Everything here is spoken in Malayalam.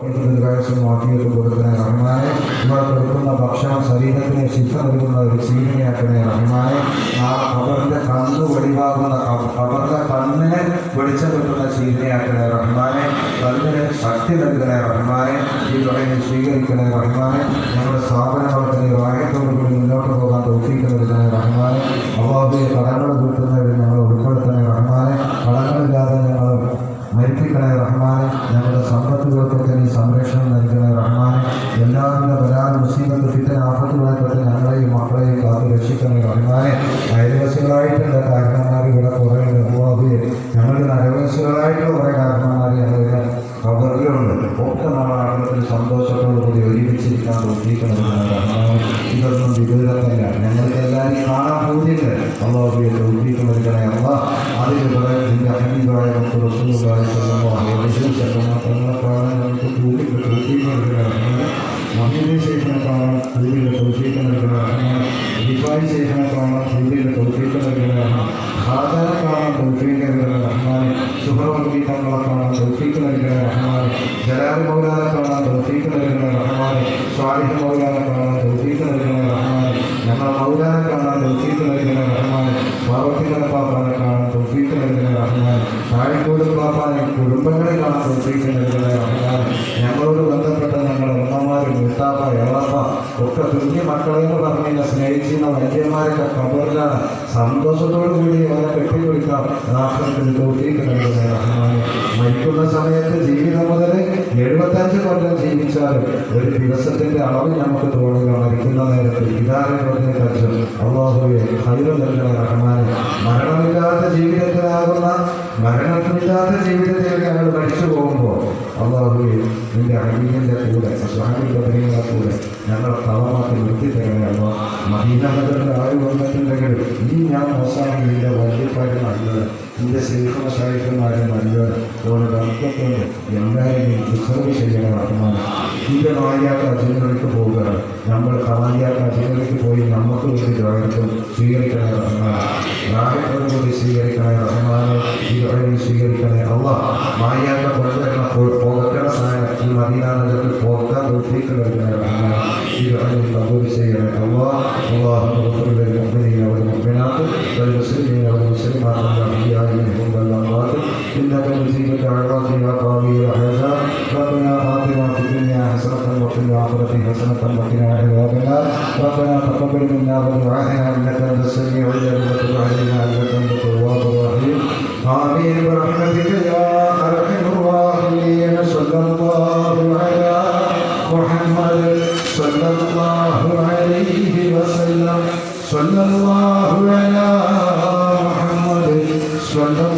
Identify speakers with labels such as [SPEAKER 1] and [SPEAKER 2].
[SPEAKER 1] കൊടുക്കണേ റഹ്മാനെ. ഇവിടെ കൊടുക്കുന്ന ഭക്ഷണം ശരീരത്തിന് ശിക്ഷ നൽകുന്ന ഒരു ചീനിയാക്കണേ റഹ്മാനെ. ആ അവരുടെ കണ്ണ് വെളിവാകുന്ന അവരുടെ കണ്ണിന് വെളിച്ചം ശക്തി നൽകണേ റഹ്മാനെ. ഈ തുടങ്ങി സ്വീകരിക്കണേ റഹ്മാനെ. ഞങ്ങളുടെ സ്ഥാപനങ്ങൾക്ക് കബറിലുണ്ട് ഒക്കെ നമ്മുടെ ആളുകൾക്ക് സന്തോഷത്തോടു കൂടി ഒരുമിച്ചിരിക്കാൻ തോന്നിക്കണം റഹ്മാനെ ഇതൊന്നും വിദൂരത്തല്ല ഞങ്ങൾക്ക് എല്ലാവരും കാണാൻ പോകുന്നില്ല അള്ളാഹുബിയെ തോന്നിയിട്ട് നൽകണേ അല്ല അതിൽ ഇവിടെ നിന്റെ ഹബീബായ നമുക്ക് റസൂലുള്ളാഹി സ്വല്ലല്ലാഹു അലൈഹി വസല്ലം തങ്ങളെ കാണാൻ നമുക്ക് തോന്നിയിട്ട് തോന്നിയിട്ട് നൽകണേ മൗലാന കാണാൻ തോഫീക്ക് നൽകണേ റഹ്മാനെ സ്വാലിഹ് മൗലാനെ കാണാൻ തോന്നിയിട്ട് നൽകണേ റഹ്മാനെ ഞങ്ങളെ മൗലാനെ കാണാൻ തോന്നിയിട്ട് നൽകണേ റഹ്മാനെ പാർവത്തികളെ പാപ്പാനെ കാണാൻ തോന്നിയിട്ട് നൽകണേ റഹ്മാനെ താഴിക്കോട് പാപ്പാനെ കുടുംബങ്ങളെ കാണാൻ തോഫീക്ക് നൽകണേ റഹ്മാനെ ഞങ്ങളോട് ബന്ധപ്പെട്ട ഞങ്ങളുടെ ഉമ്മമാരും മുത്താപ്പ എളപ്പ ഒക്കെ കുഞ്ഞു മക്കളെ എന്ന് പറഞ്ഞ സ്നേഹിച്ചിരുന്ന വൈദ്യന്മാരൊക്കെ കബറിലാണ്. സന്തോഷത്തോടു കൂടി അവരെ കെട്ടിപ്പിടിക്കാം. നാശത്തിന് തോഫീക്ക് നൽകുന്ന റഹ്മാനെ. ഒരു ദിവസത്തിന്റെ അളവ് നമുക്ക് തോന്നുക മരിക്കുന്ന നേരത്ത് ഇതാണ് കജ്ജം അള്ളാഹുവെ ഹൈറ് റഹ്മാനെ. മരണമില്ലാത്ത ജീവിതത്തിലാകുന്ന മരണമില്ലാത്ത ജീവിതത്തിൽ ഞങ്ങൾ മരിച്ചു പോകുമ്പോൾ അള്ളാഹുവെ നിന്റെ അടിയന്റെ കൂടെ സ്വാമിയുടെ കൂടെ ഞങ്ങൾ തളമാക്കി നിർത്തി തരണേ അമ്മ മദീനകളുടെ ആര് വന്നിട്ടുണ്ടെങ്കിൽ ഓരോ അർത്ഥത്തോട് എല്ലാവരെയും റിസർവ് റഹ്മാൻ നിന്റെ നായാത്ത അജീനലേക്ക് പോവുക നമ്മൾ കളയാത്ത അജീനലേക്ക് പോയി നമുക്ക് വേണ്ടി ദ്വാരക്കും സ്വീകരിക്കണേ റഹ്മാൻ റാഹത്തോടുകൂടി സ്വീകരിക്കണേ റഹ്മാനെ സ്വീകരിക്കണേ അല്ല മായാത്ത കൊണ്ടുവരുന്ന പോകട്ടണ സാധനം ഈ മദീന നഗരത്തിൽ പോകാൻ തോഫീക്ക് നൽകണേ റഹ്മാൻ ഈ വഴി കബൂൽ ചെയ്യണേ അള്ളാ അള്ളാഹു والمسلمين والمسلمات والأحياء منهم والأموات إنك مجيب الدعوات يا قاضي الحاجات ربنا آتنا في الدنيا حسنة وفي الآخرة حسنة وقنا عذاب النار ربنا تقبل منا ودعائنا إنك أنت السميع العليم وتب علينا إنك أنت التواب الرحيم آمين. برحمتك يا أرحم الراحمين صلى الله على محمد صلى الله عليه وسلم صلى الله صلى